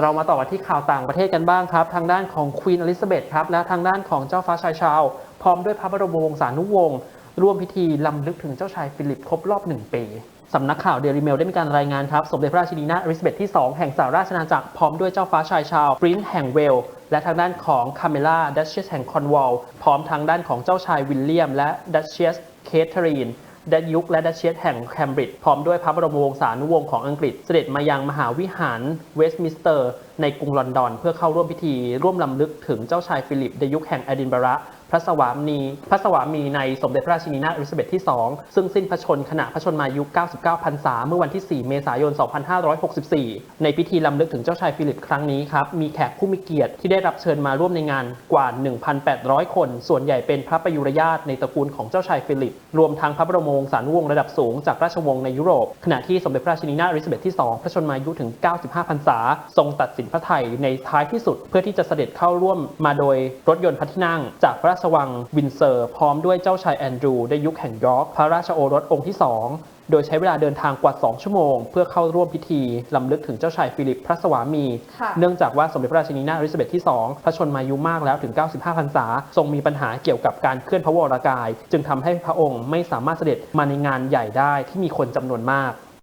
เรามาต่อกันที่ข่าวต่างประเทศกันบ้างครับ ทางด้านของควีนอลิซาเบธครับ และทางด้านของเจ้าฟ้าชายชาว พร้อมด้วยพระบรมวงศานุวงศ์ร่วมพิธีลำลึกถึงเจ้าชายฟิลิปครบรอบหนึ่งปีสำนักข่าวเดลิเมลได้มีการรายงานครับ สมเด็จพระราชินีนาถอลิซาเบธที่ 2 แห่งสหราชอาณาจักรพร้อมด้วยเจ้าฟ้าชายชาวปรินซ์แห่งเวลและทางด้านของคาเมล่าดัชเชสแห่งคอนวอลพร้อมทางด้านของเจ้าชายวิลเลียม และดัชเชสเคทเธอรีน ดัชยุคและดัชเชสแห่งแคมบริดจ์พร้อมด้วยพระบรมวงศานุวงศ์ของอังกฤษเสด็จมายังมหาวิหารเวสต์มินสเตอร์ ในกรุงลอนดอน เพื่อเข้าร่วมพิธีร่วมลำลึกถึงเจ้าชายฟิลิปในยุคแห่งเอดินบะระ พระสวามีพระสวามีในสมเด็จพระราชินีนาถอลิซาเบธที่ 2 ซึ่งสิ้นพระชนขณะพระชนมายุ99พรรษาเมื่อวันที่ 4 เมษายน 2564 ในพิธีลำลึกถึงเจ้าชายฟิลิปครั้งนี้ครับ มีแขกผู้มีเกียรติที่ได้รับเชิญมาร่วมในงานกว่า 1,800 คน ส่วนใหญ่เป็นพระประยุรญาติในตระกูลของเจ้าชายฟิลิป รวมทั้งพระบรมวงศานุวงศ์ระดับสูงจากราชวงศ์ในยุโรป ขณะที่สมเด็จพระราชินีนาถอลิซาเบธที่ 2 พระชนมายุถึง 95 พรรษา ทรงตัดสินพระไทยในท้ายที่สุด เพื่อที่จะเสด็จเข้าร่วมมาโดยรถยนต์พระที่นั่งจากพระราชวังวินเซอร์ พร้อมด้วยเจ้าชายแอนดรูในยุคแห่งยอร์กพระราชโอรสองค์ที่ 2 โดยใช้เวลาเดินทางกว่า 2 ชั่วโมง เพื่อเข้าร่วมพิธีลำลึกถึงเจ้าชายฟิลิปพระสวามีค่ะเนื่องจากว่าสมเด็จพระราชินีนาถอลิซาเบธที่ 2 พระชนมายุมากแล้วถึง 95พรรษา ทรงมีปัญหาเกี่ยวกับการเคลื่อนพระวรกาย จึงทำให้พระองค์ไม่สามารถเสด็จมาในงานใหญ่ได้ที่มีคนจำนวนมาก